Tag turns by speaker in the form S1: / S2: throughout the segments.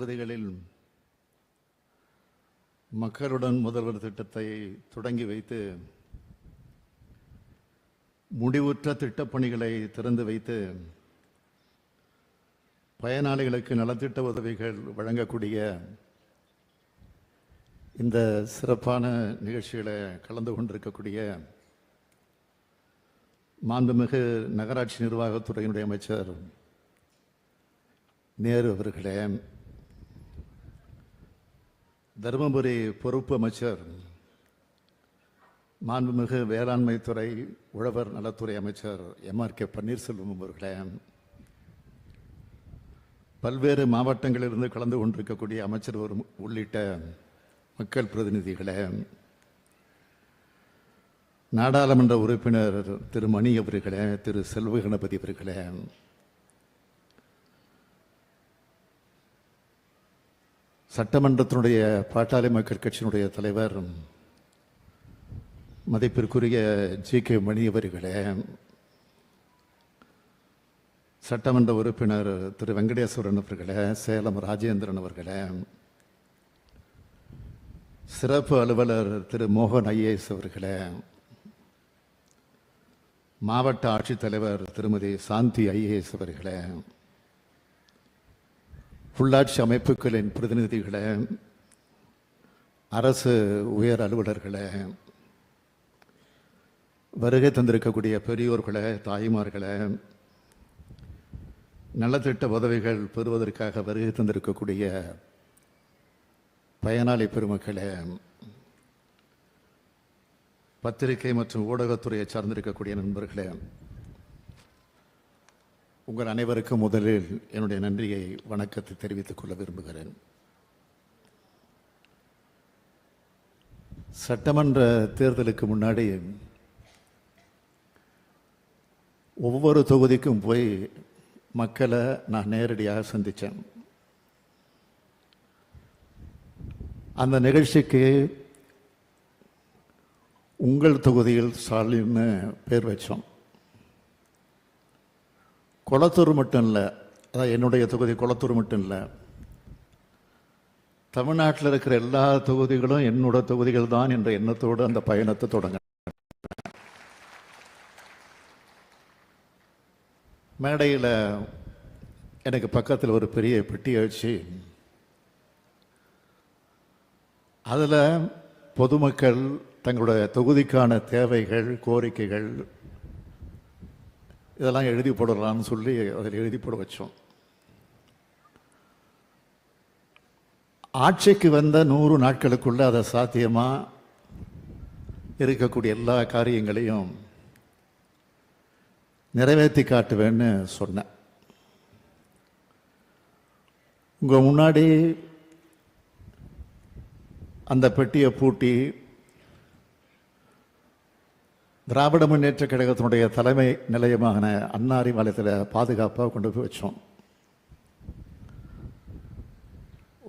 S1: பகுதிகளில் மக்களுடன் முதல்வர் திட்டத்தை தொடங்கி வைத்து முடிவுற்ற திட்டப்பணிகளை திறந்து வைத்து பயனாளிகளுக்கு நலத்திட்ட உதவிகள் வழங்கக்கூடிய இந்த சிறப்பான நிகழ்ச்சிகளை கலந்து கொண்டிருக்கக்கூடிய மாண்புமிகு நகராட்சி நிர்வாகத்துறையினுடைய அமைச்சர் நேரு அவர்களே தருமபுரி பொறுப்பு அமைச்சர் மாண்புமிகு வேளாண்மைத்துறை உழவர் நலத்துறை அமைச்சர் எம்ஆர் கே பன்னீர்செல்வம் அவர்களே பல்வேறு மாவட்டங்களிலிருந்து கலந்து கொண்டிருக்கக்கூடிய அமைச்சர் ஒரு உள்ளிட்ட மக்கள் பிரதிநிதிகளே நாடாளுமன்ற உறுப்பினர் திரு மணி அவர்களே திரு செல்வ கணபதி அவர்களே சட்டமன்றத்தினுடைய பாட்டாளி மக்கள் கட்சியினுடைய தலைவர் மதிப்பிற்குரிய ஜி. கே. மணி அவர்களே சட்டமன்ற உறுப்பினர் திரு. வெங்கடேஸ்வரன் அவர்களே சேலம் ராஜேந்திரன் அவர்களே சிறப்பு அலுவலர் திரு. மோகன் ஐஏஎஸ் அவர்களே மாவட்ட ஆட்சித்தலைவர் திருமதி சாந்தி ஐஏஎஸ் அவர்களே உள்ளாட்சி அமைப்புகளின் பிரதிநிதிகளை அரசு உயர் அலுவலர்களை வருகை தந்திருக்கக்கூடிய பெரியோர்களை தாய்மார்களை நலத்திட்ட உதவிகள் பெறுவதற்காக வருகை தந்திருக்கக்கூடிய பயனாளி பெருமக்களே பத்திரிகை மற்றும் ஊடகத்துறையை சார்ந்திருக்கக்கூடிய நண்பர்களே உங்கள் அனைவருக்கும் முதலில் என்னுடைய நன்றியை வணக்கத்தை தெரிவித்துக் கொள்ள விரும்புகிறேன். சட்டமன்ற தேர்தலுக்கு முன்னாடி ஒவ்வொரு தொகுதிக்கும் போய் மக்களை நான் நேரடியாக சந்தித்தேன். அந்த நிகழ்ச்சிக்கு உங்கள் தொகுதியில் ஸ்டாலின்னு பேர் வச்சோம். குளத்தூர் மட்டும் இல்லை. அதான் என்னுடைய தொகுதி குளத்தூர் மட்டும் இல்லை. தமிழ்நாட்டில் இருக்கிற எல்லா தொகுதிகளும் என்னோட தொகுதிகள் தான் என்ற எண்ணத்தோடு அந்த பயணத்தை தொடங்க மேடையில் எனக்கு பக்கத்தில் ஒரு பெரிய பெட்டி வச்சு அதில் பொதுமக்கள் தங்களுடைய தொகுதிக்கான தேவைகள் கோரிக்கைகள் இதெல்லாம் எழுதி போடலாம்னு சொல்லி அதில் எழுதி போட வச்சோம். ஆட்சிக்கு வந்த நூறு நாட்களுக்குள்ள அதை சாத்தியமாக இருக்கக்கூடிய எல்லா காரியங்களையும் நிறைவேற்றி காட்டுவேன்னு சொன்னேன். உங்கள் முன்னாடி அந்த பெட்டியை பூட்டி திராவிட முன்னேற்ற கழகத்தினுடைய தலைமை நிலையமான அன்னாரி மலையத்தில் பாதுகாப்பாக கொண்டு போய் வச்சோம்.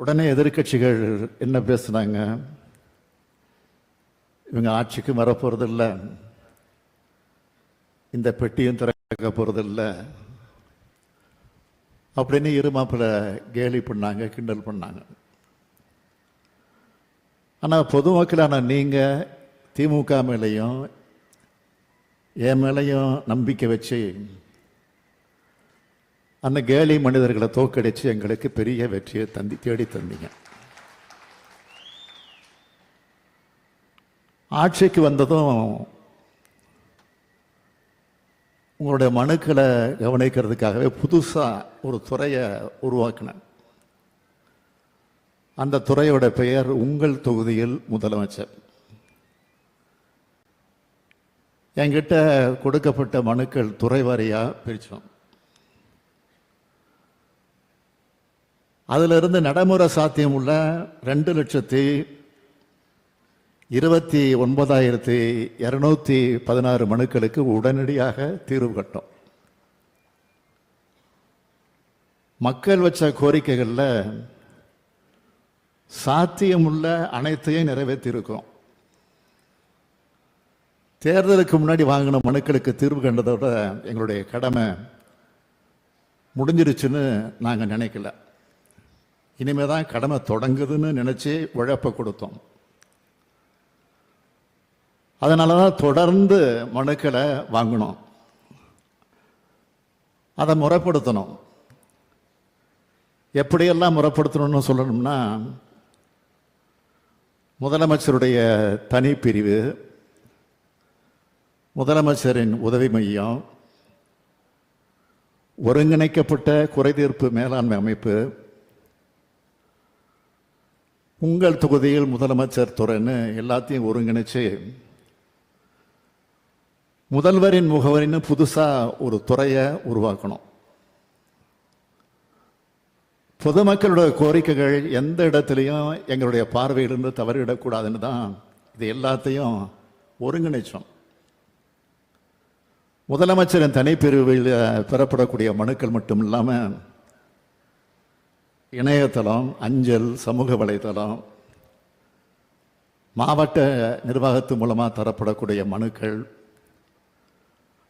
S1: உடனே எதிர்க்கட்சிகள் என்ன பேசுனாங்க? இவங்க ஆட்சிக்கு வரப்போறதில்ல. இந்த பெட்டியும் திறக்க போறதில்ல. அப்படின்னு இருமாப்பில் கேலி பண்ணாங்க கிண்டல் பண்ணாங்க. ஆனால் பொதுமக்களான நீங்கள் திமுக மேலேயும் என் மேலேயும் நம்பிக்கை வச்சு அந்த கேலி மனிதர்களை தோக்கடிச்சு எங்களுக்கு பெரிய வெற்றியை தந்தி தேடி தந்தீங்க. ஆட்சிக்கு வந்ததும் உங்களுடைய மனுக்களை கவனிக்கிறதுக்காகவே புதுசாக ஒரு துறையை உருவாக்கினேன். அந்த துறையோட பெயர் உங்கள் தொகுதியில் முதலமைச்சர். என்கிட்ட கொடுக்கப்பட்ட மனுக்கள் துறை வாரியாக பிரித்தோம் அதிலிருந்து நடைமுறை சாத்தியம் உள்ள ரெண்டு லட்சத்தி இருபத்தி ஒன்பதாயிரத்தி இரநூத்தி பதினாறு மனுக்களுக்கு உடனடியாக தீர்வு கட்டும். மக்கள் வச்ச கோரிக்கைகளில் சாத்தியமுள்ள அனைத்தையும் நிறைவேற்றியிருக்கோம் தேர்தலுக்கு முன்னாடி வாங்கின மனுக்களுக்கு தீர்வு கண்டதோட எங்களுடைய கடமை முடிஞ்சிருச்சுன்னு நாங்கள் நினைக்கல. இனிமே தான் கடமை தொடங்குதுன்னு நினச்சி உழைப்பை கொடுத்தோம். அதனால தான் தொடர்ந்து மனுக்களை வாங்கினோம். அதை முறைப்படுத்தணும். எப்படியெல்லாம் முறைப்படுத்தணும்னு சொல்லணும்னா முதலமைச்சருடைய தனிப்பிரிவு முதலமைச்சரின் உதவி மையம் ஒருங்கிணைக்கப்பட்ட குறைதீர்ப்பு மேலாண்மை அமைப்பு உங்கள் தொகுதியில் முதலமைச்சர் துறைன்னு எல்லாத்தையும் ஒருங்கிணைச்சு முதல்வரின் முகவரின்னு புதுசாக ஒரு துறையை உருவாக்கணும். பொதுமக்களோட கோரிக்கைகள் எந்த இடத்துலையும் எங்களுடைய பார்வையிலிருந்து தவறிவிடக்கூடாதுன்னு தான் இது எல்லாத்தையும் ஒருங்கிணைச்சோம். முதலமைச்சரின் தனிப்பிரிவில் பெறப்படக்கூடிய மனுக்கள் மட்டும் இல்லாமல் இணையதளம் அஞ்சல் சமூக வலைதளம் மாவட்ட நிர்வாகத்து மூலமாக தரப்படக்கூடிய மனுக்கள்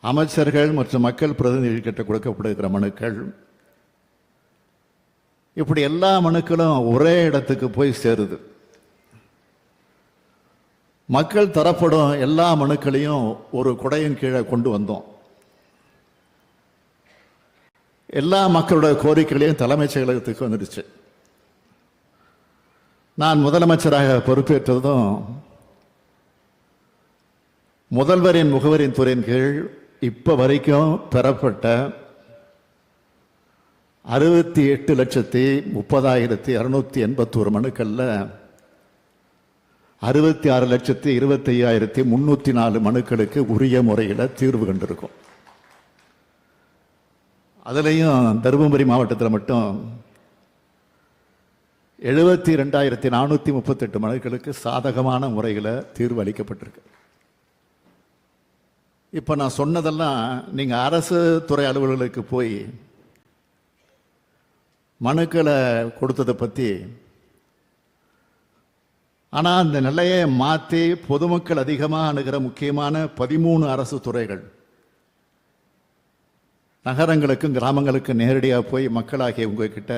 S1: அமைச்சர்கள் மற்றும் மக்கள் பிரதிநிதிகிட்ட கொடுக்கப்படுகிற மனுக்கள் இப்படி எல்லா மனுக்களும் ஒரே இடத்துக்கு போய் சேருது. மக்கள் தரப்படும் எல்லா மனுக்களையும் ஒரு குடையின் கீழே கொண்டு வந்தோம். எல்லா மக்களோட கோரிக்கைகளையும் தலைமைச் செயலகத்துக்கு வந்துடுச்சு. நான் முதலமைச்சராக பொறுப்பேற்றதும் முதல்வரின் முகவரின் துறையின் கீழ் இப்போ வரைக்கும் பெறப்பட்ட அறுபத்தி எட்டு லட்சத்தி முப்பதாயிரத்தி அறுநூத்தி எண்பத்தோரு மனுக்களில் அறுபத்தி ஆறு லட்சத்தி இருபத்தி ஐயாயிரத்தி முன்னூத்தி நாலு மனுக்களுக்கு உரிய முறையில் தீர்வு கண்டிருக்கும். அதுலேயும் தருமபுரி மாவட்டத்தில் மட்டும் எழுபத்தி ரெண்டாயிரத்தி நானூற்றி முப்பத்தெட்டு மனுக்களுக்கு சாதகமான முறையில் தீர்வு அளிக்கப்பட்டிருக்கு. இப்போ நான் சொன்னதெல்லாம் நீங்கள் அரசு துறை அலுவலர்களுக்கு போய் மனுக்களை கொடுத்ததை பற்றி ஆனால் அந்த நிலையை மாற்றி பொதுமக்கள் அதிகமாக அணுகிற முக்கியமான பதிமூணு அரசு துறைகள். நகரங்களுக்கும் கிராமங்களுக்கும் நேரடியாக போய் மக்களாகிய உங்ககிட்ட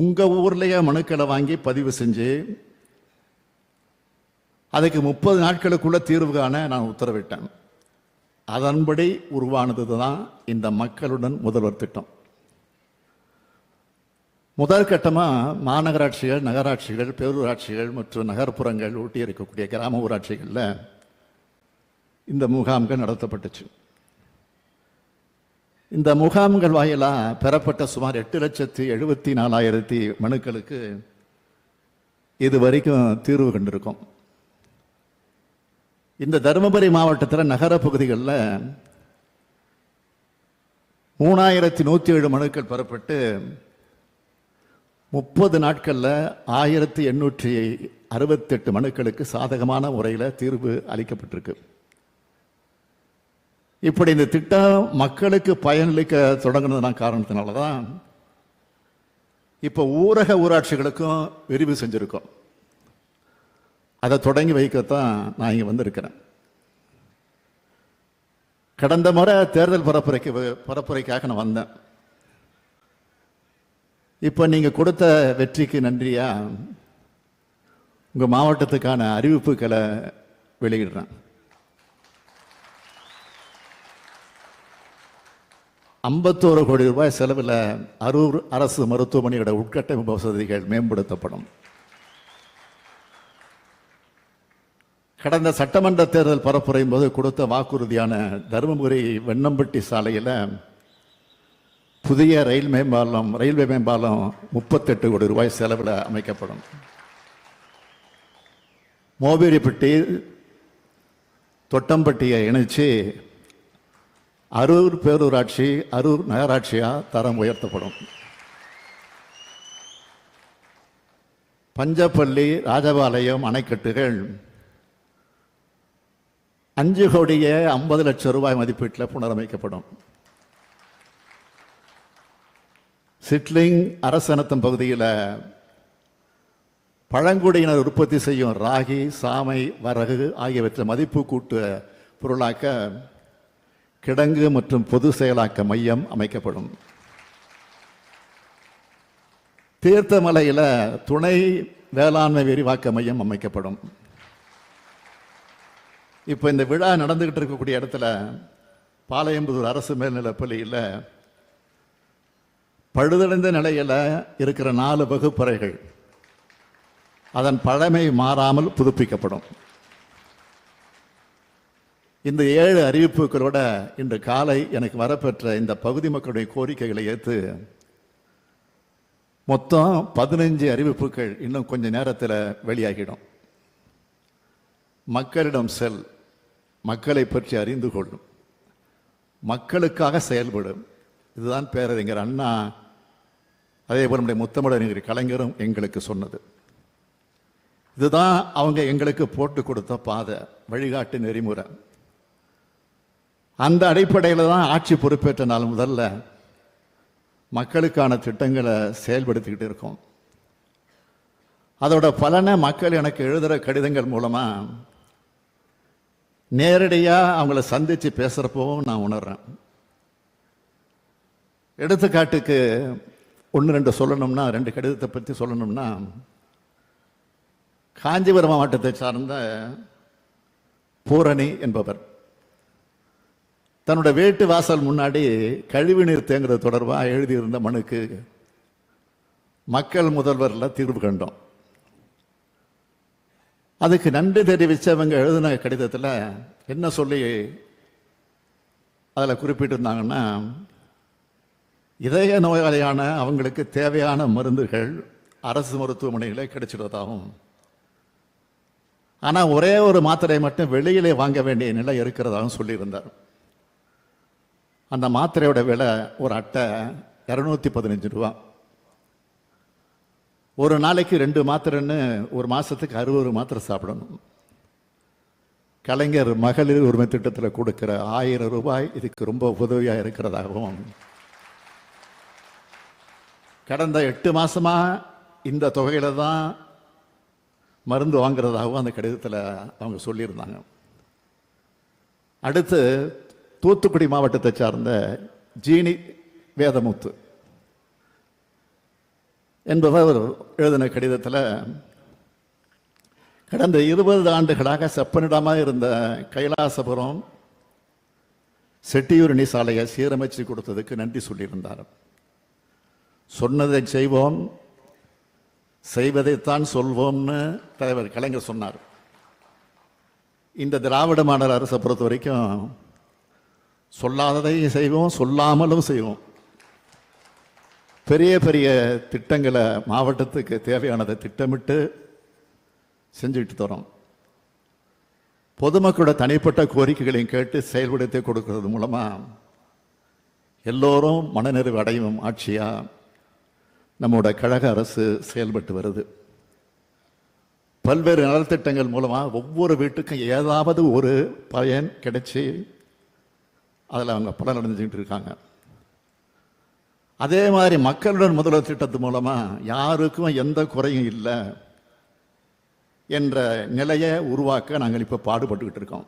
S1: உங்கள் ஊர்லேயே மனுக்களை வாங்கி பதிவு செஞ்சு அதுக்கு முப்பது நாட்களுக்குள்ள தீர்வு காண நான் உத்தரவிட்டேன். அதன்படி உருவானது தான் இந்த மக்களுடன் முதல்வர் திட்டம். முதல் கட்டமாக மாநகராட்சிகள் நகராட்சிகள் பேரூராட்சிகள் மற்றும் நகர்ப்புறங்கள் ஊட்டி இருக்கக்கூடிய கிராம ஊராட்சிகளில் இந்த முகாம்கள் நடத்தப்பட்டுச்சு. இந்த முகாம்கள் வாயிலாக பெறப்பட்ட சுமார் எட்டு லட்சத்தி எழுபத்தி நாலாயிரத்தி மனுக்களுக்கு இது வரைக்கும் தீர்வு கண்டிருக்கோம். இந்த தருமபுரி மாவட்டத்தில் நகர பகுதிகளில் மூணாயிரத்தி நூற்றி ஏழு மனுக்கள் பெறப்பட்டு முப்பது நாட்களில் ஆயிரத்தி எண்ணூற்றி அறுபத்தெட்டு மனுக்களுக்கு சாதகமான முறையில் தீர்வு அளிக்கப்பட்டிருக்கு. இப்படி இந்த திட்டம் மக்களுக்கு பயனளிக்க தொடங்கினதுனா காரணத்தினால தான் இப்போ ஊரக ஊராட்சிகளுக்கும் விரிவு செஞ்சுருக்கோம். அதை தொடங்கி வைக்கத்தான் நான் இங்கே வந்திருக்கிறேன். கடந்த முறை தேர்தல் பரப்புரைக்கு பரப்புரைக்காக நான் வந்தேன். இப்போ நீங்கள் கொடுத்த வெற்றிக்கு நன்றியா? உங்கள் மாவட்டத்துக்கான அறிவிப்புகளை வெளியிடுறேன். ஐம்பத்தோரு கோடி ரூபாய் செலவில் அரூர் அரசு மருத்துவமனையோட உட்கட்டமைப்பு வசதிகள் மேம்படுத்தப்படும். கடந்த சட்டமன்ற தேர்தல் பரப்புரையும் போது கொடுத்த வாக்குறுதியான தருமபுரி வெண்ணம்பட்டி சாலையில் புதிய ரயில் மேம்பாலம் ரயில்வே மேம்பாலம் முப்பத்தெட்டு கோடி ரூபாய் செலவில் அமைக்கப்படும். மோபிரிப்பட்டி தொட்டம்பட்டியை இணைச்சு அரூர் பேரூராட்சி அரூர் நகராட்சியாக தரம் உயர்த்தப்படும். பஞ்சப்பள்ளி ராஜபாளையம் அணைக்கட்டுகள் அஞ்சு கோடியே ஐம்பது லட்சம் ரூபாய் மதிப்பீட்டில் புனரமைக்கப்படும். சிட்லிங் அரசனத்தம் பகுதியில் பழங்குடியினர் உற்பத்தி செய்யும் ராகி சாமை வரகு ஆகியவற்றை மதிப்பு கூட்டு பொருளாக்க கிடங்கு மற்றும் பொது செயலாக்க மையம் அமைக்கப்படும். தீர்த்தமலையில் துணை வேளாண்மை விரிவாக்க மையம் அமைக்கப்படும். இப்போ இந்த விழா நடந்துகிட்டு இருக்கக்கூடிய இடத்துல பாளையம்புதூர் அரசு மேல்நிலைப்பள்ளியில் பழுதடைந்த நிலையில் இருக்கிற நாலு வகுப்பறைகள் அதன் பழமை மாறாமல் புதுப்பிக்கப்படும். இந்த ஏழு அறிவிப்புகளோட இன்று காலை எனக்கு வரப்பெற்ற இந்த பகுதி மக்களுடைய கோரிக்கைகளை ஏற்று மொத்தம் பதினஞ்சு அறிவிப்புகள் இன்னும் கொஞ்ச நேரத்தில் வெளியாகிடும். மக்களிடம் செல் மக்களை பற்றி அறிந்து கொள்ளும். மக்களுக்காக செயல்படும். இதுதான் பேரறிஞர் அண்ணா அதே போல் நம்முடைய முத்தமிழறிஞர் கலைஞரும் எங்களுக்கு சொன்னது. இதுதான் அவங்க எங்களுக்கு போட்டு கொடுத்த பாதை வழிகாட்டு நெறிமுறை. அந்த அடிப்படையில் தான் ஆட்சி பொறுப்பேற்ற நாள் முதல்ல மக்களுக்கான திட்டங்களை செயல்படுத்திக்கிட்டு இருக்கோம். அதோட பலனை மக்கள் எனக்கு எழுதுகிற கடிதங்கள் மூலமாக நேரடியாக அவங்கள சந்தித்து பேசுகிறப்போவும் நான் உணர்றேன். எடுத்துக்காட்டுக்கு ஒன்று ரெண்டு சொல்லணும்னா ரெண்டு கடிதத்தை பற்றி சொல்லணும்னா காஞ்சிபுரம் மாவட்டத்தை சார்ந்த பூரணி என்பவர். தன்னோட வீட்டு வாசல் முன்னாடி கழிவுநீர் தேங்குறது தொடர்பாக எழுதியிருந்த மனுக்கு மக்கள் முதல்வரில் தீர்வு கண்டோம். அதுக்கு நன்றி தெரிவித்தவங்க எழுதின கடிதத்தில் என்ன சொல்லி அதில் குறிப்பிட்டிருந்தாங்கன்னா இதய நோயாளியான அவங்களுக்கு தேவையான மருந்துகள் அரசு மருத்துவமனைகளே கிடைச்சிடுறதாகும் ஆனால் ஒரே ஒரு மாத்திரை மட்டும் வெளியிலே வாங்க வேண்டிய நிலை இருக்கிறதாகவும் சொல்லியிருந்தார். அந்த மாத்திரையோட விலை ஒரு அட்டை இரநூத்தி பதினஞ்சு ரூபா. ஒரு நாளைக்கு ரெண்டு மாத்திரைன்னு ஒரு மாதத்துக்கு அறுபது மாத்திரை சாப்பிடணும். கலைஞர் மகளிர் உரிமை திட்டத்தில் கொடுக்குற ஆயிரம் ரூபாய் இதுக்கு ரொம்ப உதவியாக இருக்கிறதாகவும் கடந்த எட்டு மாசமா இந்த தொகையில தான் மருந்து வாங்குறதாகவும் அந்த கடிதத்தில் அவங்க சொல்லியிருந்தாங்க. அடுத்து தூத்துக்குடி மாவட்டத்தை சார்ந்த ஜீனி வேதமுத்து என்பவர் எழுதின கடிதத்தில் கடந்த இருபது ஆண்டுகளாக செப்பனிடமாக இருந்த கைலாசபுரம் செட்டியூரணி சாலையை சீரமைச்சு கொடுத்ததுக்கு நன்றி சொல்லியிருந்தார். சொன்னதை செய்வோம் செய்வதைத்தான் சொல்வோம்னு தலைவர் கலைஞர் சொன்னார். இந்த திராவிட மாடல் அரசை பொறுத்த வரைக்கும் சொல்லாததையும் செய்வோம் சொல்லாமலும் செய்வோம். பெரிய பெரிய திட்டங்களை மாவட்டத்துக்கு தேவையானதை திட்டமிட்டு செஞ்சுக்கிட்டு தரோம் பொதுமக்களோட தனிப்பட்ட கோரிக்கைகளையும் கேட்டு செயல்படுத்தி கொடுக்கறது மூலமாக எல்லோரும் மனநிறைவு அடையும் ஆட்சியாக நம்மோட கழக அரசு செயல்பட்டு வருது. பல்வேறு நலத்திட்டங்கள் மூலமாக ஒவ்வொரு வீட்டுக்கும் ஏதாவது ஒரு பயன் கிடைச்சி அதில் அவங்க பலனடைஞ்சுக்கிட்டு இருக்காங்க. அதே மாதிரி மக்களுடன் முதல்வர் திட்டத்து மூலமாக யாருக்கும் எந்த குறையும் இல்லை என்ற நிலையை உருவாக்க நாங்கள் இப்போ பாடுபட்டுக்கிட்டு இருக்கோம்.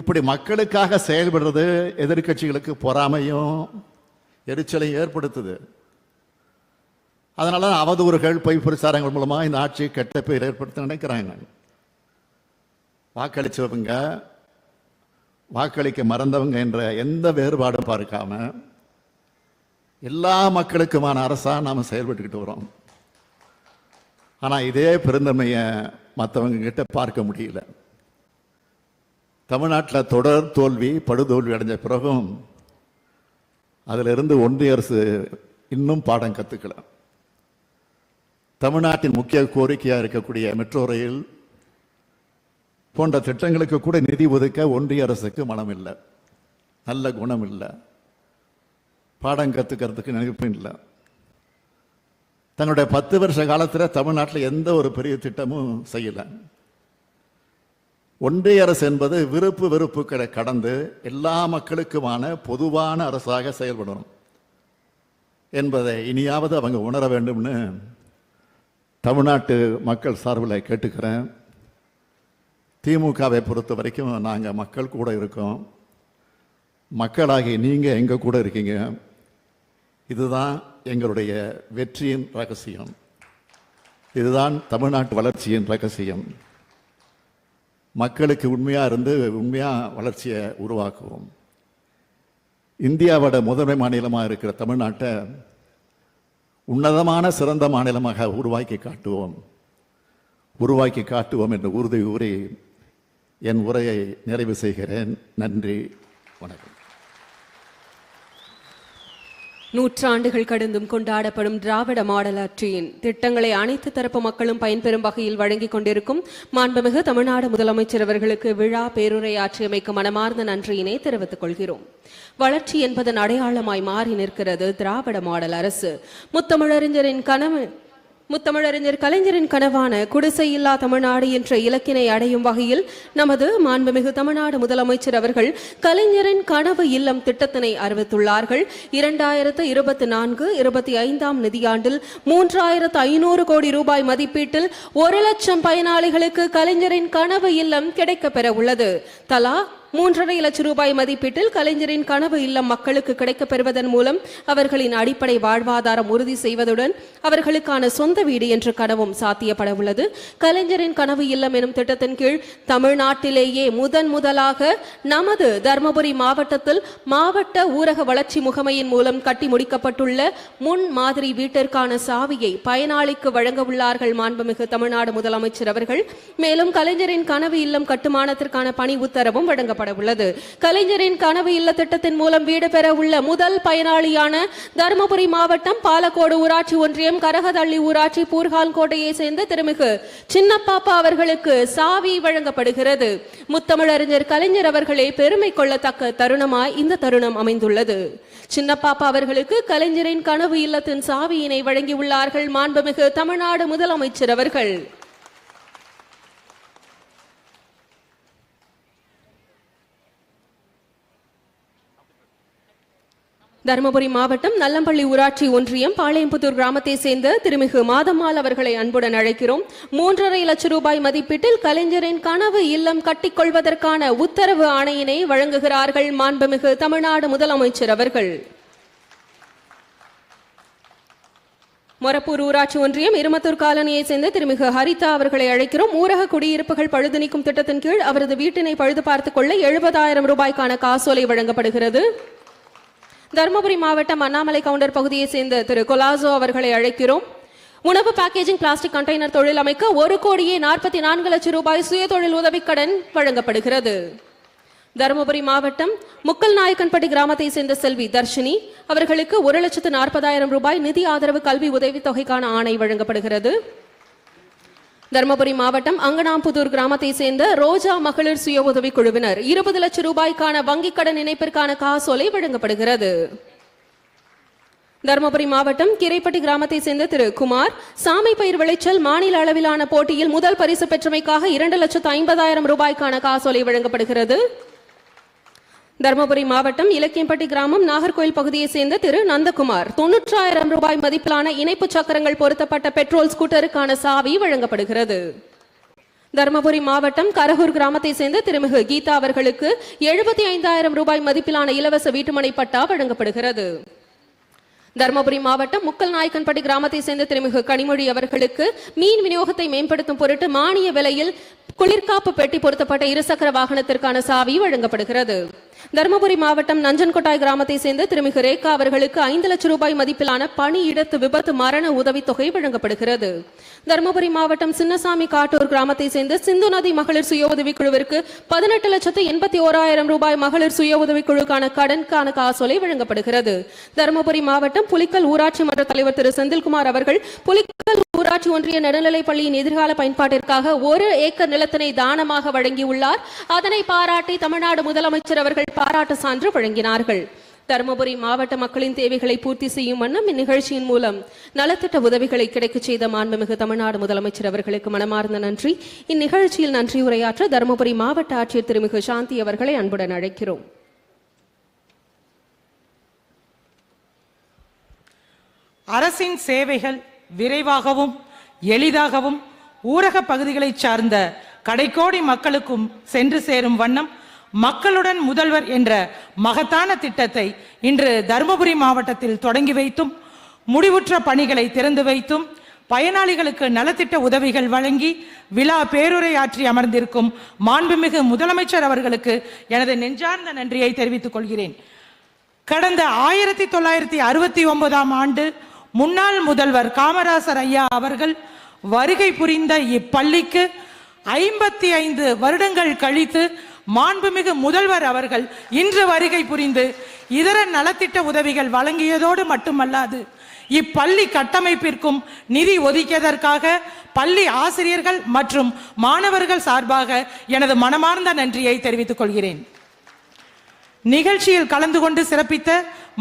S1: இப்படி மக்களுக்காக செயல்படுறது எதிர்க்கட்சிகளுக்கு பொறாமையும் எரிச்சலையும் ஏற்படுத்துது. அதனால அவதூறுகள் பொய் பிரச்சாரங்கள் மூலமாக இந்த ஆட்சி கெட்ட பேர் ஏற்படுத்த நினைக்கிறாங்க. வாக்களித்தவங்க வாக்களிக்க மறந்தவங்க என்ற எந்த வேறுபாடும் பார்க்காம எல்லா மக்களுக்குமான அரசா நாம் செயல்பட்டுக்கிட்டு வரோம். ஆனால் இதே பெருந்தன்மையை மற்றவங்க கிட்ட பார்க்க முடியல. தமிழ்நாட்டில் தொடர் தோல்வி படுதோல்வி அடைஞ்ச பிறகும் அதிலிருந்து ஒன்றிய அரசு இன்னும் பாடம் கற்றுக்கலாம் தமிழ்நாட்டின் முக்கிய கோரிக்கையாக இருக்கக்கூடிய மெட்ரோ ரயில் போன்ற திட்டங்களுக்கு கூட நிதி ஒதுக்க ஒன்றிய அரசுக்கு மனம் இல்லை நல்ல குணம் இல்லை பாடம் கற்றுக்கிறதுக்கு நினைப்பு இல்லை. தன்னுடைய பத்து வருஷ காலத்தில் தமிழ்நாட்டில் எந்த ஒரு பெரிய திட்டமும் செய்யலை. ஒன்றிய அரசு என்பது விருப்பு வெறுப்புகளை கடந்து எல்லா மக்களுக்குமான பொதுவான அரசாக செயல்படணும் என்பதை இனியாவது அவங்க உணர வேண்டும்னு தமிழ்நாட்டு மக்கள் சார்பில் கேட்டுக்கிறேன். திமுகவை பொறுத்த வரைக்கும் நாங்கள் மக்கள் கூட இருக்கோம். மக்களாகி நீங்கள் எங்கள் கூட இருக்கீங்க? இதுதான் எங்களுடைய வெற்றியின் ரகசியம். இதுதான் தமிழ்நாட்டு வளர்ச்சியின் ரகசியம். மக்களுக்கு உண்மையாக இருந்து உண்மையாக வளர்ச்சியை உருவாக்குவோம். இந்தியாவோட முதன்மை மாநிலமாக இருக்கிற தமிழ்நாட்டை உன்னதமான சிறந்த மாநிலமாக உருவாக்கி காட்டுவோம். உருவாக்கி காட்டுவோம் என்று உறுதி கூறி என் உரையை நிறைவு செய்கிறேன். நன்றி வணக்கம்.
S2: நூற்றாண்டுகள் கடந்தும் கொண்டாடப்படும் திராவிட மாடல் ஆட்சியின் திட்டங்களை அனைத்து தரப்பு மக்களும் பயன்பெறும் வகையில் வழங்கிக் கொண்டிருக்கும் மாண்புமிகு தமிழ்நாடு முதலமைச்சர் அவர்களுக்கு விழா பேருரையாற்றியமைக்கு மனமார்ந்த நன்றியினை தெரிவித்துக் கொள்கிறோம். வளர்ச்சி என்பதன் அடையாளமாய் மாறி நிற்கிறது திராவிட மாடல் அரசு. முத்தமிழறிஞரின் கனவு முத்தமிழறிஞர் கலைஞரின் கனவான குடிசையில்லா தமிழ்நாடு என்ற இலக்கினை அடையும் வகையில் நமது மாண்புமிகு தமிழ்நாடு முதலமைச்சர் அவர்கள் கலைஞரின் கனவு இல்லம் திட்டத்தினை அறிவித்துள்ளார்கள். இரண்டாயிரத்து இருபத்தி நான்கு இருபத்தி ஐந்தாம் நிதியாண்டில் மூன்றாயிரத்து ஐநூறு கோடி ரூபாய் மதிப்பீட்டில் ஒரு லட்சம் பயனாளிகளுக்கு கலைஞரின் கனவு இல்லம் கிடைக்கப்பெற உள்ளது. தலா மூன்றரை லட்சம் ரூபாய் மதிப்பீட்டில் கலைஞரின் கனவு இல்லம் மக்களுக்கு கிடைக்கப் பெறுவதன் மூலம் அவர்களின் அடிப்படை வாழ்வாதாரம் உறுதி செய்வதுடன் அவர்களுக்கான சொந்த வீடு என்ற கனவும் சாத்தியப்பட உள்ளது கலைஞரின் கனவு இல்லம் எனும் திட்டத்தின் கீழ் தமிழ்நாட்டிலேயே முதன் முதலாக நமது தர்மபுரி மாவட்டத்தில் மாவட்ட ஊரக வளர்ச்சி முகமையின் மூலம் கட்டி முடிக்கப்பட்டுள்ள முன் மாதிரி வீட்டிற்கான சாவியை பயனாளிக்கு வழங்க உள்ளார்கள் மாண்புமிகு தமிழ்நாடு முதலமைச்சர் அவர்கள். மேலும் கலைஞரின் கனவு இல்லம் கட்டுமானத்திற்கான பணி உத்தரவும் வழங்கப்பட உள்ளது கலைஞரின் கனவு இல்ல திட்டத்தின் மூலம் வீடு பெற உள்ள முதல் பயனாளியான தருமபுரி மாவட்டம் பாலக்கோடு ஊராட்சி ஒன்றியம் கரகதள்ளி ஊராட்சி பூர்கான்கோட்டையை சேர்ந்த திருமிகு சின்னப்பாப்பா அவர்களுக்கு சாவி வழங்கப்படுகிறது. முத்தமிழறிஞர் கலைஞர் அவர்களே பெருமை கொள்ளத்தக்க தருணமாய் இந்த தருணம் அமைந்துள்ளது. சின்னப்பாப்பா அவர்களுக்கு கலைஞரின் கனவு இல்லத்தின் சாவியினை வழங்கியுள்ளார்கள் மாண்புமிகு தமிழ்நாடு முதலமைச்சர் அவர்கள். தருமபுரி மாவட்டம் நல்லம்பள்ளி ஊராட்சி ஒன்றியம் பாளையம்புத்தூர் கிராமத்தை சேர்ந்த திருமிகு மாதம்மாள் அவர்களை அன்புடன் அழைக்கிறோம். மூன்றரை லட்சம் ரூபாய் மதிப்பீட்டில் கலைஞரின் கனவு இல்லம் கட்டிக்கொள்வதற்கான உத்தரவு ஆணையினை வழங்குகிறார்கள் மாண்புமிகு தமிழ்நாடு முதலமைச்சர் அவர்கள். மொரப்பூர் ஊராட்சி ஒன்றியம் இருமத்தூர் காலனியை சேர்ந்த திருமிகு ஹரிதா அவர்களை அழைக்கிறோம். ஊரக குடியிருப்புகள் பழுது நீக்கும் திட்டத்தின் கீழ் அவரது வீட்டினை பழுது பார்த்துக் கொள்ள எழுபதாயிரம் ரூபாய்க்கான காசோலை வழங்கப்படுகிறது. தருமபுரி மாவட்டம் அண்ணாமலை கவுண்டர் பகுதியை சேர்ந்த திரு கொலாசோ அவர்களை அழைக்கிறோம். உணவு பேக்கேஜிங் பிளாஸ்டிக் கண்டெய்னர் தொழில் அமைக்க ஒரு கோடியே நாற்பத்தி நான்கு லட்சம் ரூபாய் சுய தொழில் உதவி உதவிக்கடன் வழங்கப்படுகிறது. தருமபுரி மாவட்டம் முக்கல் நாயக்கன்பட்டி கிராமத்தை சேர்ந்த செல்வி தர்ஷினி அவர்களுக்கு ஒரு லட்சத்து நாற்பதாயிரம் ரூபாய் நிதி ஆதரவு கல்வி உதவித் தொகைக்கான ஆணை வழங்கப்படுகிறது. தருமபுரி மாவட்டம் அங்கனாம்புதூர் கிராமத்தை சேர்ந்த ரோஜா மகளிர் சுய உதவி குழுவினர் இருபது லட்சம் ரூபாய்க்கான வங்கிக் கடன் இணைப்பிற்கான காசோலை வழங்கப்படுகிறது. தருமபுரி மாவட்டம் கிரைப்பட்டி கிராமத்தை சேர்ந்த திரு குமார் சாமி பயிர் விளைச்சல் மாநில அளவிலான போட்டியில் முதல் பரிசு பெற்றமைக்காக இரண்டு லட்சத்து ஐம்பதாயிரம் ரூபாய்க்கான காசோலை வழங்கப்படுகிறது. தருமபுரி மாவட்டம் இலக்கியம்பட்டி கிராமம் நாகர்கோயில் பகுதியை சேர்ந்த திரு நந்தகுமார். தொன்னூற்றாயிரம் ரூபாய் மதிப்பிலான இணைப்பு சக்கரங்கள் பொருத்தப்பட்ட பெட்ரோல் ஸ்கூட்டருக்கான சாவி வழங்கப்படுகிறது. தருமபுரி மாவட்டம் கரகூர் கிராமத்தை சேர்ந்த திருமிகு கீதா அவர்களுக்கு எழுபத்தி ஐந்தாயிரம் ரூபாய் மதிப்பிலான இலவச வீட்டுமனை பட்டா வழங்கப்படுகிறது. தருமபுரி மாவட்டம் முக்கல் நாயக்கன்பட்டி கிராமத்தை சேர்ந்த திருமிகு கனிமொழி அவர்களுக்கு மீன் விநியோகத்தை மேம்படுத்தும் பொருட்டு மானிய விலையில் குளிர்காப்பு பெட்டி பொருத்தப்பட்ட இருசக்கர வாகனத்திற்கான சாவி வழங்கப்படுகிறது. தருமபுரி மாவட்டம் நஞ்சன்கொட்டாய் கிராமத்தை சேர்ந்த திருமிகு ரேகா அவர்களுக்கு ஐந்து லட்சம் ரூபாய் மதிப்பிலான பணியிடத்து விபத்து மரண உதவித்தொகை வழங்கப்படுகிறது. தருமபுரி மாவட்டம் சின்னசாமி காட்டூர் கிராமத்தை சேர்ந்த சிந்து நதி மகளிர் சுய உதவி குழுவிற்கு பதினெட்டு லட்சத்து எண்பத்தி ஓராயிரம் ரூபாய் மகளிர் சுய உதவி குழுக்கான கடனுக்கான காசோலை வழங்கப்படுகிறது. தருமபுரி மாவட்டம் புலிக்கல் ஊராட்சி மன்ற தலைவர் திரு செந்தில்குமார் அவர்கள் புலிக்கல் ஊராட்சி ஒன்றிய நடுநிலைப் பள்ளியின் எதிர்கால பயன்பாட்டிற்காக ஒரு ஏக்கர் நிலத்தினை தானமாக வழங்கியுள்ளார். அதனை பாராட்டி தமிழ்நாடு முதலமைச்சர் அவர்கள் பாராட்டு சான்று வழங்கினார்கள். தருமபுரி மாவட்ட மக்களின் தேவைகளை பூர்த்தி செய்யும் வண்ணம் இந்நிகழ்ச்சியின் மூலம் நலத்திட்ட உதவிகளை கிடைக்கச் செய்த மாண்புமிகு தமிழ்நாடு முதலமைச்சர் அவர்களுக்கு மனமார்ந்த நன்றி. இந்நிகழ்ச்சியில் நன்றி உரையாற்ற தருமபுரி மாவட்ட ஆட்சியர் திருமிகு சாந்தி அவர்களை அன்புடன் அழைக்கிறோம்.
S3: அரசின் சேவைகள் விரைவாகவும் எளிதாகவும் ஊரக பகுதிகளைச் சார்ந்த கடைக்கோடி மக்களுக்கும் சென்று சேரும் வண்ணம் மக்களுடன் முதல்வர் என்ற மகத்தான திட்டத்தை இன்று தருமபுரி மாவட்டத்தில் தொடங்கி வைத்தும் முடிவுற்ற பணிகளை திறந்து வைத்தும் பயனாளிகளுக்கு நலத்திட்ட உதவிகள் வழங்கி விழா பேருரையாற்றி அமர்ந்திருக்கும் மாண்புமிகு முதலமைச்சர் அவர்களுக்கு எனது நெஞ்சார்ந்த நன்றியை தெரிவித்துக் கொள்கிறேன். கடந்த ஆயிரத்தி தொள்ளாயிரத்தி அறுபத்தி ஒன்பதாம் ஆண்டு முன்னாள் முதல்வர் காமராசர் ஐயா அவர்கள் வருகை புரிந்த இப்பள்ளிக்கு ஐம்பத்தி ஐந்து வருடங்கள் கழித்து மாண்புமிகு முதல்வர் அவர்கள் இன்று வருகை புரிந்து இதர நலத்திட்ட உதவிகள் வழங்கியதோடு மட்டுமல்லாது இப்பள்ளி கட்டமைப்பிற்கும் நிதி ஒதுக்கியதற்காக பள்ளி ஆசிரியர்கள் மற்றும் மாணவர்கள் சார்பாக எனது மனமார்ந்த நன்றியை தெரிவித்துக் கொள்கிறேன். நிகழ்ச்சியில் கலந்து கொண்டு சிறப்பித்த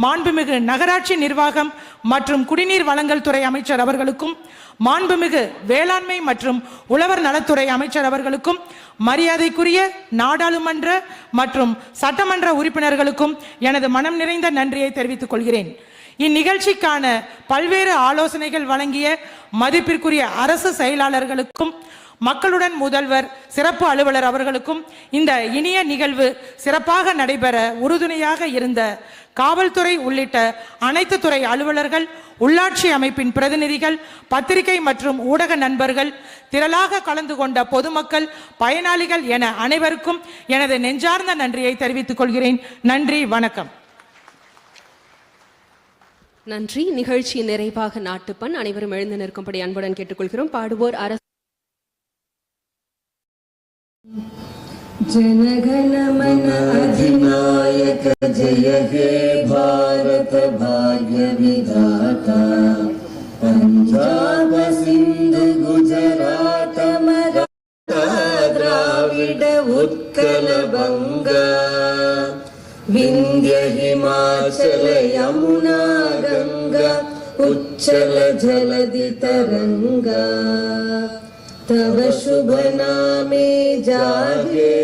S3: மாண்புமிகு நகராட்சி நிர்வாகம் மற்றும் குடிநீர் வழங்கல் துறை அமைச்சர் அவர்களுக்கும் மாண்புமிகு வேளாண்மை மற்றும் உழவர் நலத்துறை அமைச்சர் அவர்களுக்கும் மரியாதைக்குரிய நாடாளுமன்ற மற்றும் சட்டமன்ற உறுப்பினர்களுக்கும் எனது மனம் நிறைந்த நன்றியை தெரிவித்துக் கொள்கிறேன். இந்நிகழ்ச்சிக்கான பல்வேறு ஆலோசனைகள் வழங்கிய மதிப்பிற்குரிய அரசு செயலாளர்களுக்கும் மக்களுடன் முதல்வர் சிறப்பு அலுவலர் அவர்களுக்கும் இந்த இனிய நிகழ்வு சிறப்பாக நடைபெற உறுதுணையாக இருந்த காவல்துறை உள்ளிட்ட அனைத்து துறை அலுவலர்கள் உள்ளாட்சி அமைப்பின் பிரதிநிதிகள் பத்திரிகை மற்றும் ஊடக நண்பர்கள் திரளாக கலந்து கொண்ட பொதுமக்கள் பயனாளிகள் என அனைவருக்கும் எனது நெஞ்சார்ந்த நன்றியை தெரிவித்துக் கொள்கிறேன். நன்றி வணக்கம்.
S2: நன்றி. நிகழ்ச்சியின் நிறைவாக நாட்டுப்பண் அனைவரும் எழுந்து நிற்கும்படி அன்புடன் கேட்டுக்கொள்கிறோம். பாடுவோர் அரசு
S4: जनघनमनाधिनायक जय हे भारतभाय विधाता पञ्जाब सिन्ध गुजरातमरा द्राविड उत्कल गङ्गा विन्द्य हिमासल यमु नारङ्गा उच्चल जलदितरङ्गा तव शुभ नामे जागे,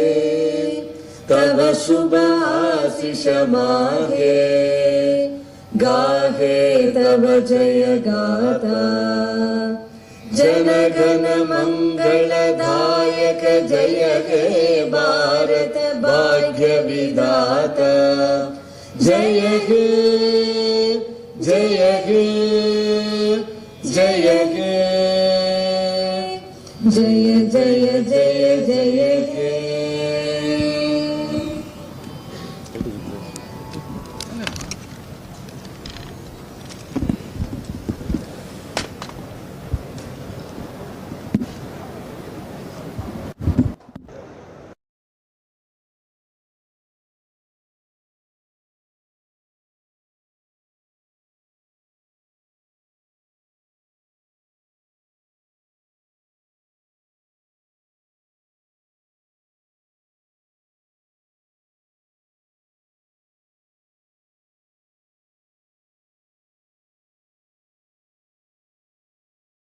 S4: तव शुभ आशिष मागे। गाहे तव जय गाथा जनगण मङ्गलदायक जय हे भारत भाग्य विधाता। जय हे जय हे। Jaya Jaya Jaya